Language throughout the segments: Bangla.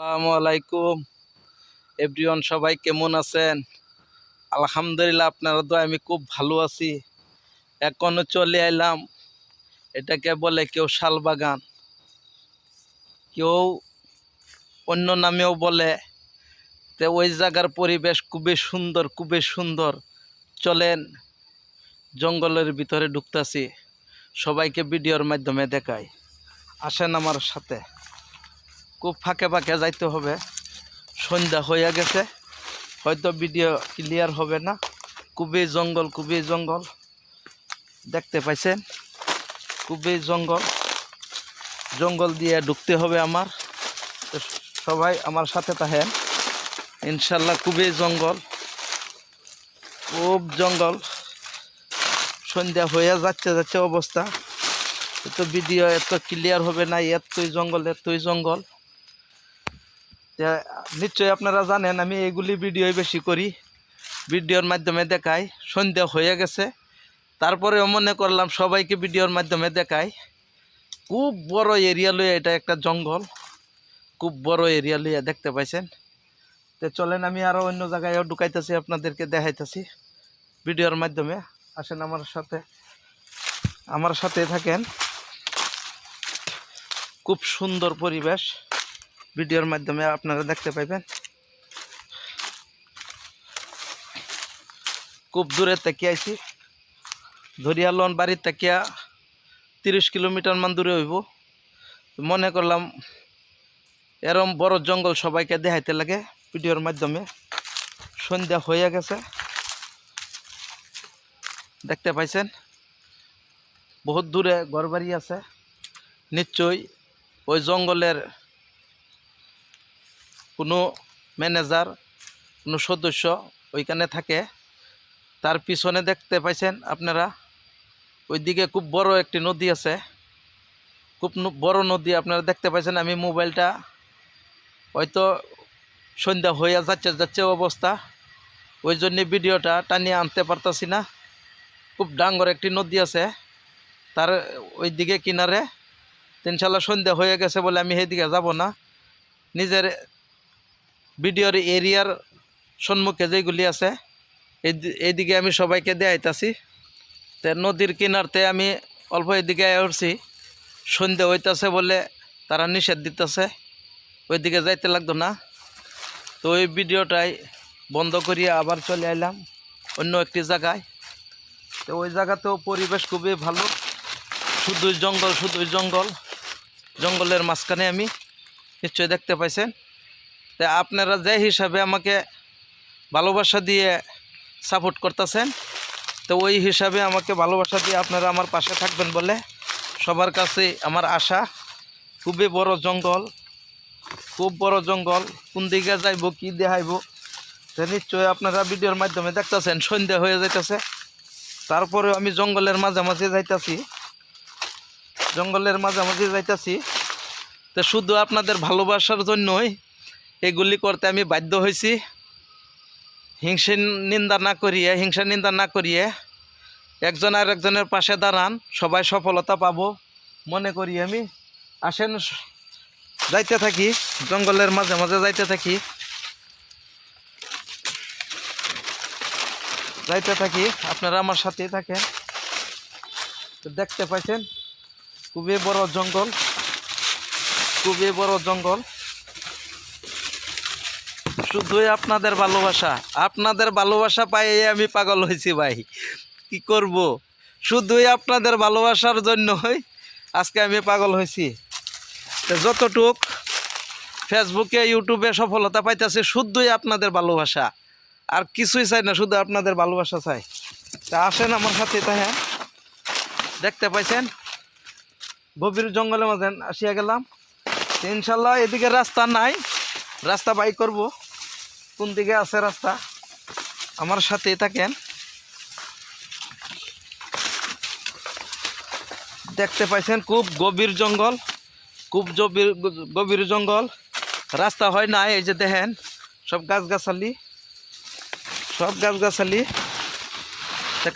আসসালামু আলাইকুম। এভরিওয়ান সবাই কেমন আছেন? আলহামদুলিল্লাহ, আপনারা তো আমি খুব ভালো আছি। এখনও চলে এলাম এটাকে বলে? কেউ শালবাগান কেউ অন্য নামেও বলে। তো ওই জায়গার পরিবেশ খুবই সুন্দর খুবই সুন্দর। চলেন, জঙ্গলের ভিতরে ঢুকতাছি। সবাইকে ভিডিওর মাধ্যমে দেখাই। আসেন আমার সাথে। খুব ফাঁকে ফাঁকে যাইতে হবে। সন্ধ্যা হয়ে গেছে। হয়তো ভিডিও ক্লিয়ার হবে না। খুবই জঙ্গল খুবই জঙ্গল। দেখতে পাইছেন? খুবই জঙ্গল। জঙ্গল দিয়ে ঢুকতে হবে আমার। সবাই আমার সাথে থাকেন। ইনশাল্লাহ খুবই জঙ্গল। খুব জঙ্গল। সন্ধ্যা হয়ে যাচ্ছে যাচ্ছে অবস্থা। এত ভিডিও এত ক্লিয়ার হবে না, এতই জঙ্গল এতই জঙ্গল। নিশ্চয়ই আপনারা জানেন, আমি এইগুলি ভিডিও বেশি করি। ভিডিওর মাধ্যমে দেখাই সন্ধ্যা হয়ে গেছে। তারপরেও মনে করলাম সবাইকে ভিডিওর মাধ্যমে দেখাই। খুব বড় এরিয়া লইয়া এটা একটা জঙ্গল। খুব বড় এরিয়া লইয়া দেখতে পাইছেন। তো চলেন, আমি আরও অন্য জায়গায়ও ঢুকাইতেছি, আপনাদেরকে দেখাইতেছি। ভিডিওর মাধ্যমে। আসেন আমার সাথে। আমার সাথে থাকেন। খুব সুন্দর পরিবেশ। ভিডিওর মাধ্যমে আপনারা দেখতে পাইবেন। খুব দূরে থেকে আইছি। ধরিয়া লন বাড়ির তাকিয়া তিরিশ কিলোমিটার মান দূরে হইব। মনে করলাম এরম বড় জঙ্গল সবাইকে দেখাইতে লাগে। ভিডিওর মাধ্যমে সন্ধ্যা হয়ে গেছে। দেখতে পাইছেন? বহুত দূরে ঘরবাড়ি আছে। নিশ্চয়ই ওই জঙ্গলের কোনো ম্যানেজার কোনো সদস্য ওইখানে থাকে। তার পিছনে দেখতে পাইছেন আপনারা, ওইদিকে খুব বড় একটি নদী আছে। খুব বড় নদী আপনারা দেখতে পাইছেন, আমি মোবাইলটা হয়তো সন্ধ্যা হয়ে যাচ্ছে যাচ্ছে অবস্থা। ওই জন্যে ভিডিওটা টানিয়ে আনতে পারতাছি না। খুব ডাঙ্গর একটি নদী আছে। তার ওই দিকে কিনারে তিনশালা সন্ধ্যা হয়ে গেছে বলে আমি সেইদিকে যাব না। নিজের ভিডিওর এরিয়ার সম্মুখে যেগুলি আছে, এই এইদিকে আমি সবাইকে দেখাইতাছি। তে নদীর কিনারতে আমি অল্প এদিকে উঠছি সন্ধ্যা হইতাছে বলে তারা নিষেধ দিতেছে। ওইদিকে যাইতে লাগতো না। তো ওই ভিডিওটাই বন্ধ করিয়ে আবার চলে আইলাম অন্য একটি জায়গায়। তো ওই জায়গাতেও পরিবেশ খুবই ভালো। শুধুই জঙ্গল শুধুই জঙ্গল। জঙ্গলের মাঝখানে আমি নিশ্চয়ই দেখতে পাইছেন। তা আপনারা যে হিসাবে আমাকে ভালোবাসা দিয়ে সাপোর্ট করতেছেন, তো ওই হিসাবে আমাকে ভালোবাসা দিয়ে আপনারা আমার পাশে থাকবেন বলে সবার কাছে আমার আশা। খুবই বড় জঙ্গল, খুব বড় জঙ্গল। কোন দিকে যাইব, কি দেখাইব, তো নিশ্চয়ই আপনারা ভিডিওর মাধ্যমে দেখতেছেন, সন্ধ্যা হয়ে যাইতেছে। তারপরেও আমি জঙ্গলের মাঝামাঝি যাইতাছি। জঙ্গলের মাঝামাঝি যাইতাছি। তো শুধু আপনাদের ভালোবাসার জন্যই এগুলি করতে আমি বাধ্য হয়েছি। হিংসা নিন্দা না করিয়ে, হিংসা নিন্দা না করিয়ে একজন আর একজনের পাশে দাঁড়ান, সবাই সফলতা পাবো মনে করি আমি। আসেন, যাইতে থাকি, জঙ্গলের মাঝে মাঝে যাইতে থাকি। যাইতে থাকি, আপনারা আমার সাথেই থাকেন। দেখতে পাইছেন খুবই বড় জঙ্গল, খুবই বড় জঙ্গল। শুধুই আপনাদের ভালোবাসা। আপনাদের ভালোবাসা পাইয়ে আমি পাগল হয়েছি ভাই। কি করব? শুধুই আপনাদের ভালোবাসার জন্যই আজকে আমি পাগল হয়েছি। যতটুক ফেসবুকে ইউটিউবে সফলতা পাইতেছে, শুধুই আপনাদের ভালোবাসা। আর কিছুই চাই না, শুধু আপনাদের ভালোবাসা চাই। তা আসেন আমার সাথে তাই দেখতে পাইছেন? গভীর জঙ্গলের মাঝে আসিয়া গেলাম। ইনশাল্লাহ এদিকে রাস্তা নাই, রাস্তা বাই করব। কোন দিকে আছে রাস্তা? আমার সাথেই থাকেন। দেখতে পাইছেন খুব গভীর জঙ্গল, খুব গভীর গভীর জঙ্গল। রাস্তা হয় না, এই যে দেখেন, সব গাছগাছালি সব গাছগাছালি।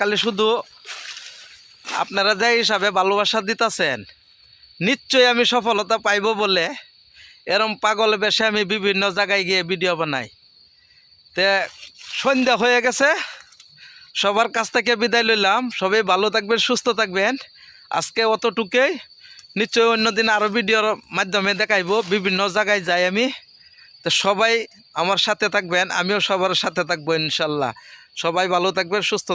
খালি শুধু আপনারা যে হিসাবে ভালোবাসা দিতেছেন, নিশ্চয়ই আমি সফলতা পাইব বলে। এরম পাগল বেশে আমি বিভিন্ন জায়গায় গিয়ে ভিডিও বানাই। তে সন্ধ্যা হয়ে গেছে। সবার কাছ থেকে বিদায় লইলাম। সবাই ভালো থাকবেন, সুস্থ থাকবেন। আজকে অতটুকুই। নিশ্চয়ই অন্যদিন আরও ভিডিওর মাধ্যমে দেখাইব। বিভিন্ন জায়গায় যাই আমি। তো সবাই আমার সাথে থাকবেন, আমিও সবার সাথে থাকব ইনশাল্লাহ। সবাই ভালো থাকবেন, সুস্থ